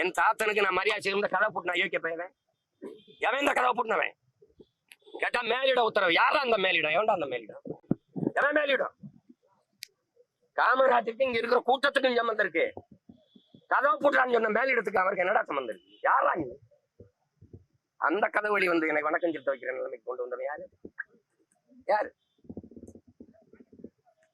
என் தாத்தனுக்கு நான் மரியாதை செய்யும் கதை போட்டு யோக்கிய பையன் எவன் இந்த கதவை போட்டுனவன். கேட்டா மேலிட உத்தரவு. யாரா அந்த மேலிடம்? எவன்டா அந்த மேலிடம்? எவன் மேலிடம்? காமராஜருக்கு இங்க இருக்கிற கூட்டத்துக்கும் சம்மந்தம் இருக்கு. கதவை போட்டுறான்னு சொன்ன மேலிடத்துக்கு அவருக்கு என்னடா சம்மந்தம் இருக்கு? யாரா நீ? அந்த கதை வழி வந்து எனக்கு வணக்கம் செலுத்த வைக்கிற நிலைமைக்கு கொண்டு வந்தவன் யாரு? யாரு?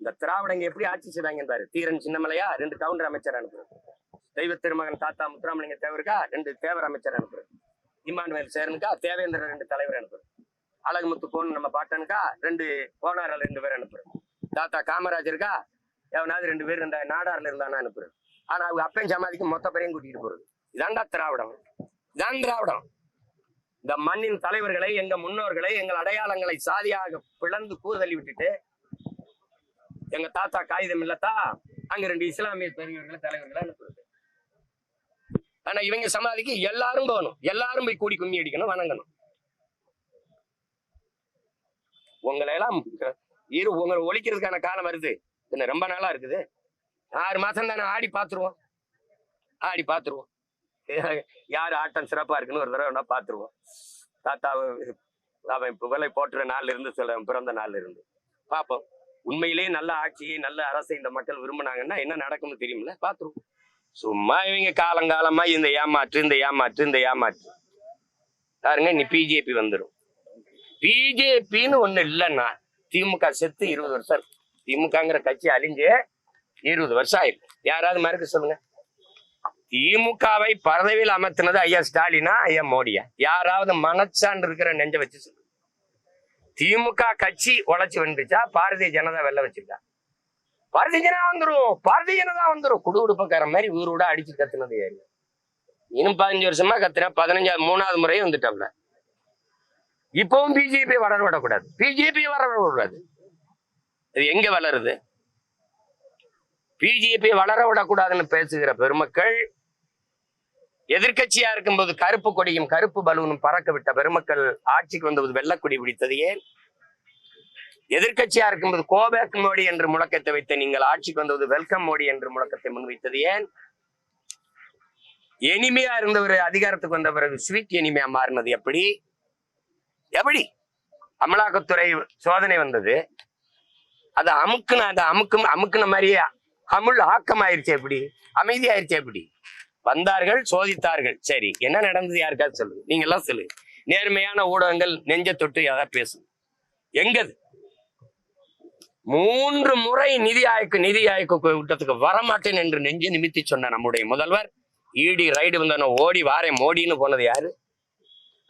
இந்த திராவிடங்க எப்படி ஆட்சி செய்தாங்க பாரு. தீரன் சின்னமலையா? ரெண்டு கவுண்டர் அமைச்சர் அனுப்புறது. தெய்வ திருமகன் தாத்தா முத்துராமலிங்க தேவருக்கா ரெண்டு தேவர் அமைச்சர் அனுப்புறேன். இமானுவேல் சேரனுக்கா தேவேந்திர ரெண்டு தலைவர் அனுப்புறேன். அழகுமுத்து போன் நம்ம பாட்டனுக்கா ரெண்டு கோனாரில் ரெண்டு பேர் அனுப்புறேன். தாத்தா காமராஜருக்கா எவனாவது ரெண்டு பேர் இந்த நாடார்ல இருந்தானா அனுப்புறேன். ஆனா அவங்க அப்பன் சமாதிக்கு மொத்த பேரையும் கூட்டிட்டு போறது. இதாண்டா திராவிடம். இதான் திராவிடம். இந்த மண்ணின் தலைவர்களை எங்க முன்னோர்களை எங்கள் அடையாளங்களை சாதியாக பிளந்து கூறுதலி விட்டுட்டு எங்க தாத்தா காகிதம் இல்லத்தா அங்க ரெண்டு இஸ்லாமிய பெரியவர்களை தலைவர்களை அனுப்புறது. ஆனா இவங்க சமாதிக்கு எல்லாரும் போகணும். எல்லாரும் போய் கூடி கும்மி அடிக்கணும் வணங்கணும். உங்களை எல்லாம் இரு உங்களை ஒழிக்கிறதுக்கான காலம் வருது. என்ன ரொம்ப நாளா இருக்குது. ஆறு மாசம் தானே ஆடி பாத்துருவோம் ஆடி பாத்துருவோம் யார் ஆட்டம் சிறப்பா இருக்குன்னு ஒரு தடவை வேணா பாத்துருவோம் தாத்தா அவன் புகழை போட்டுற நாள்ல இருந்து சில பிறந்த நாள்ல இருந்து. பார்ப்போம். உண்மையிலேயே நல்ல ஆட்சியை நல்ல அரசை இந்த மக்கள் விரும்புனாங்கன்னா என்ன நடக்கும்னு தெரியுமில்ல பாத்துருவோம் சும்மா இவங்க காலங்காலமா இந்த ஏமாற்று இந்த ஏமாற்று இந்த ஏமாற்று. பாருங்க நீ பிஜேபி வந்துடும் பிஜேபின்னு ஒண்ணு இல்லைன்னா திமுக செத்து இருபது வருஷம் திமுகங்கிற கட்சி அழிஞ்சு இருபது வருஷம் ஆயிரும் யாராவது மறுக்க சொல்லுங்க. திமுகவை பதவியில் அமர்த்தினது ஐயா ஸ்டாலினா ஐயா மோடியா? யாராவது மனச்சான் இருக்கிற நெஞ்ச வச்சு சொல்லுங்க. திமுக கட்சி உழைச்சி வந்துச்சா பாரதிய ஜனதா வெள்ள வச்சிருக்கா? பாரதிய ஜனதா வந்துரும். பாரதிய ஜனதா வந்துரும். குடு உடுப்பக்காரன் மாதிரி ஊரோட அடிச்சு கத்துனது யாரு? இன்னும் பதினஞ்சு வருஷமா கத்துனா பதினஞ்சாவது மூணாவது முறையும் வந்துட்டோம்ல. இப்பவும் பிஜேபி வளர விடக்கூடாது. பிஜேபி வளர விடக்கூடாது. இது எங்க வளருது? பிஜேபி வளர விடக்கூடாதுன்னு பேசுகிற பெருமக்கள் எதிர்கட்சியா இருக்கும்போது கருப்பு கொடியும் கருப்பு பலூனும் பறக்க விட்ட பெருமக்கள் ஆட்சிக்கு வந்தபோது வெள்ளக்கொடி பிடித்தது ஏன்? எதிர்க்கட்சியா இருக்கும்போது கோபேக் மோடி என்று முழக்கத்தை வைத்த நீங்கள் ஆட்சிக்கு வந்தபோது வெல்கம் மோடி என்று முழக்கத்தை முன்வைத்தது ஏன்? எனிமையா இருந்தவர் அதிகாரத்துக்கு வந்த பிறகு ஸ்வீட் எனிமையா மாறினது எப்படி? எப்படி? அமலாக்கத்துறை சோதனை வந்தது. அது அமுக்குன அது அமுக்கும் அமுக்குன மாதிரியே அமுல் ஆக்கம் ஆயிருச்சு எப்படி? அமைதி ஆயிருச்சு எப்படி? வந்தார்கள் சோதித்தார்கள். சரி என்ன நடந்தது யாருக்காவது சொல்லுங்க. நீங்க எல்லாம் சொல்லுங்க. நேர்மையான ஊடகங்கள் நெஞ்ச தொட்டு ஏதாவது பேசுங்க எங்கது? மூன்று முறை நிதி ஆய்க்கு நிதி ஆய்க்கு கூட்டத்துக்கு வரமாட்டேன் என்று நெஞ்சு நிமித்தி சொன்ன நம்முடைய முதல்வர் ஈடி ரைடு வந்தோன்னு ஓடி வாரே மோடின்னு போனது யாரு?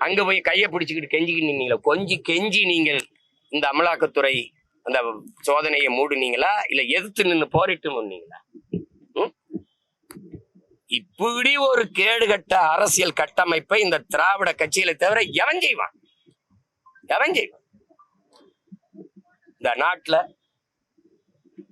அங்க போய் கையை பிடிச்சிக்கிட்டு கெஞ்சிக்கிட்டு நீங்களா கொஞ்சி கெஞ்சி நீங்கள் இந்த அமலாக்கத்துறை அந்த சோதனையை மூடுனீங்களா? இல்ல எதிர்த்து நின்று போரிட்டு முன்னீங்களா இப்படி ஒரு கேடுகட்ட அரசியல் கட்டமைப்பை இந்த திராவிட கட்சிகளை தவிர எவன் செய்வான்? எவன் செய்வான்? இந்த நாட்டுல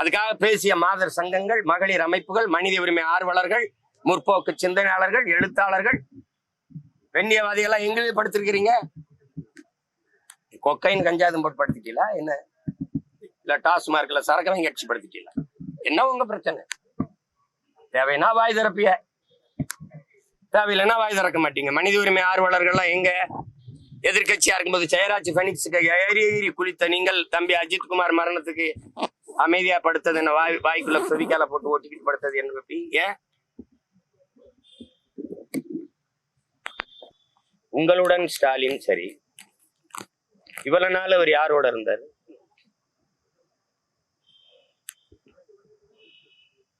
அதுக்காக பேசிய மாதர் சங்கங்கள் மகளிர் அமைப்புகள் மனித உரிமை ஆர்வலர்கள் முற்போக்கு சிந்தனையாளர்கள் எழுத்தாளர்கள். பெண்ணியவாதிகள்லாம் எங்கே படுத்திருக்கிறீங்க? கொக்கைன் கஞ்சாதும் போட்டு என்ன? இல்ல டாஸ்மார்க்ல சரக்கு வாங்கி அடிச்சு என்ன உங்க பிரச்சனை? தேவைன்னா வாய் திறப்பிய. தேவையில்லைன்னா வாய் திறக்க மாட்டீங்க. மனித உரிமை ஆர்வலர்கள்லாம் எங்க? எதிர்க்கட்சியா இருக்கும்போது ஜெயராஜ் பெனிக்ஸுக்கு ஏறி ஏறி குளித்த நீங்கள் தம்பி அஜித் குமார் மரணத்துக்கு அமைதியா படுத்தது என்ன வாய் வாய்க்குள்ள சொதிக்கால போட்டு ஓட்டிக்கிட்டு படுத்தது என்ன பப்பி ஏன் உங்களுடன் ஸ்டாலின் சரி. இவ்வளவு நாள் அவர் யாரோட இருந்தார்?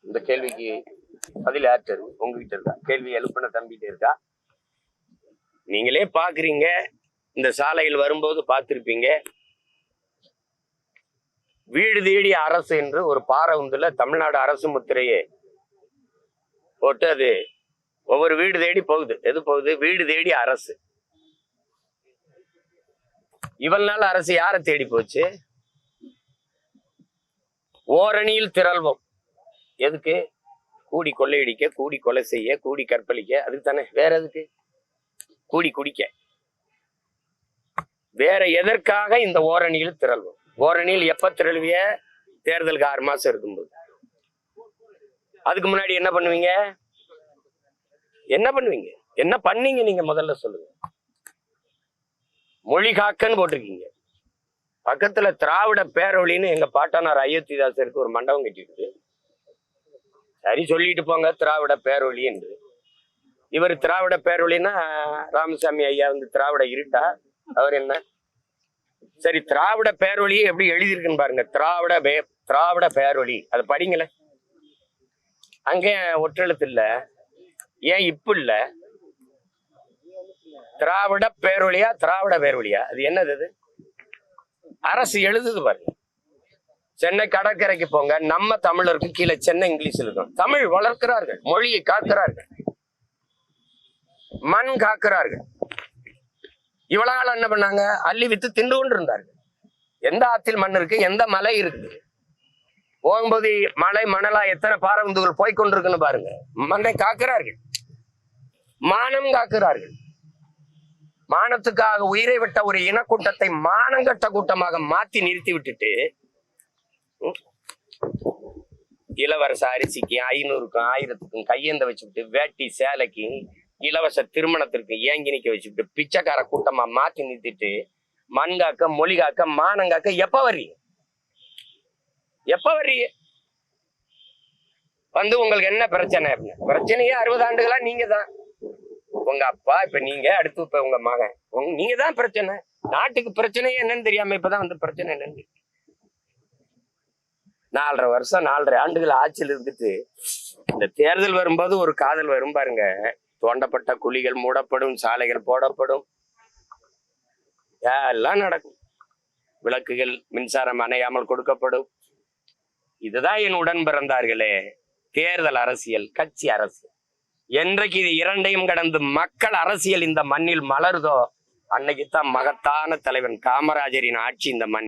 இந்த கேள்விக்கு பதில் யார்கிட்ட இருக்கு? உங்ககிட்ட இருக்கா? கேள்வி எழுப்பின தம்பிகிட்ட இருக்கா? நீங்களே பாக்குறீங்க. இந்த சாலையில் வரும்போது பார்த்துருப்பீங்க. வீடு தேடி அரசு என்று ஒரு பாறை உந்துல தமிழ்நாடு அரசு முத்திரையே போட்டு அது ஒவ்வொரு வீடு தேடி போகுது. எது போகுது? வீடு தேடி அரசு. இவள் நாள் அரசு யாரை தேடி போச்சு? ஓரணியில் திரள்வோம். எதுக்கு? கூடி கொள்ளையடிக்க கூடி கொலை செய்ய கூடி கற்பழிக்க. அதுக்கு தானே. வேற எதுக்கு? கூடி குடிக்க. வேற எதற்காக இந்த ஓரணியில் திரள்வோம்? ஓரணியில் எப்ப திரழுவிய தேர்தலுக்கு ஆறு மாசம் இருக்கும்போது? அதுக்கு முன்னாடி என்ன பண்ணுவீங்க? என்ன பண்ணுவீங்க? என்ன பண்ணீங்க நீங்க முதல்ல சொல்லுங்க. மொழி காக்கன்னு போட்டிருக்கீங்க. பக்கத்துல திராவிட பேரொழின்னு எங்க பாட்டனார் அயோத்திதாசருக்கு ஒரு மண்டபம் கட்டிட்டு சரி சொல்லிட்டு போங்க திராவிட பேரொழி என்று. இவர் திராவிட பேரொழின்னா ராமசாமி ஐயா வந்து திராவிட இருட்டா? அவர் என்ன? சரி திராவிட பேரொழி எப்படி எழுதியிருக்குன்னு பாருங்க. திராவிட பே திராவிட பேரொழி. அதை படிங்கள. அங்கே ஒற்றெழுத்து இல்ல ஏன் இப்ப இல்ல? திராவிட பேரொழியா திராவிட பேரொழியா? அது என்னது அது? அரசு எழுதுது பாருங்க. சென்னை கடற்கரைக்கு போங்க. நம்ம தமிழருக்கு கீழே சென்னை இங்கிலீஷ் இருக்கும். தமிழ் வளர்க்கிறார்கள். மொழியை காக்கிறார்கள். மண் காக்கிறார்கள். இவ்வளவு என்ன பண்ணாங்க? அள்ளி வித்து திண்டு கொண்டு இருந்தார்கள். எந்த ஆத்தில் மண் இருக்கு? எந்த மலை இருக்கு? போகும்போது மலை மணலா எத்தனை பாரந்துகள் போய் கொண்டிருக்குன்னு பாருங்க. மண்ணை காக்கிறார்கள். மானம் காக்கிறார்கள். மானத்துக்காக உயிரை விட்ட ஒரு இனக்கூட்டத்தை மானங்கட்ட கூட்டமாக மாத்தி நிறுத்தி விட்டுட்டு இளவரச அரிசிக்கு ஐநூறுக்கும் ஆயிரத்துக்கும் கையேந்த வச்சுக்கிட்டு வேட்டி சேலைக்கு இலவச திருமணத்திற்கு ஏங்கி நிக்க வச்சுக்கிட்டு பிச்சைக்கார கூட்டமா மாத்தி நிறுத்திட்டு மண் காக்க மொழி காக்க மானம் காக்க எப்ப வரி எப்ப வரி வந்து உங்களுக்கு என்ன பிரச்சனை அப்படின்னு? பிரச்சனையே அறுபது ஆண்டுகளா நீங்க தான் உங்க அப்பா இப்ப நீங்க அடுத்து இப்ப உங்க மகன். உங்க நீங்க தான் பிரச்சனை. நாட்டுக்கு பிரச்சனையே என்னன்னு தெரியாம இப்பதான் வந்து பிரச்சனை என்னன்னு நாலரை வருஷம் நாலரை ஆண்டுகள் ஆட்சியில் இருந்துட்டு இந்த தேர்தல் வரும்போது ஒரு காதல் வரும் பாருங்க. தோண்டப்பட்ட குழிகள் மூடப்படும் சாலைகள் போடப்படும். எல்லாம் நடக்கும். விளக்குகள் மின்சாரம் அணையாமல் கொடுக்கப்படும். இதுதான் என் உடன் பிறந்தார்களே தேர்தல் அரசியல் கட்சி அரசியல். என்றைக்கு இது இரண்டையும் கடந்து மக்கள் அரசியல் இந்த மண்ணில் மலருதோ அன்னைக்கு தான் மகத்தான தலைவன் காமராஜரின் ஆட்சி இந்த மண்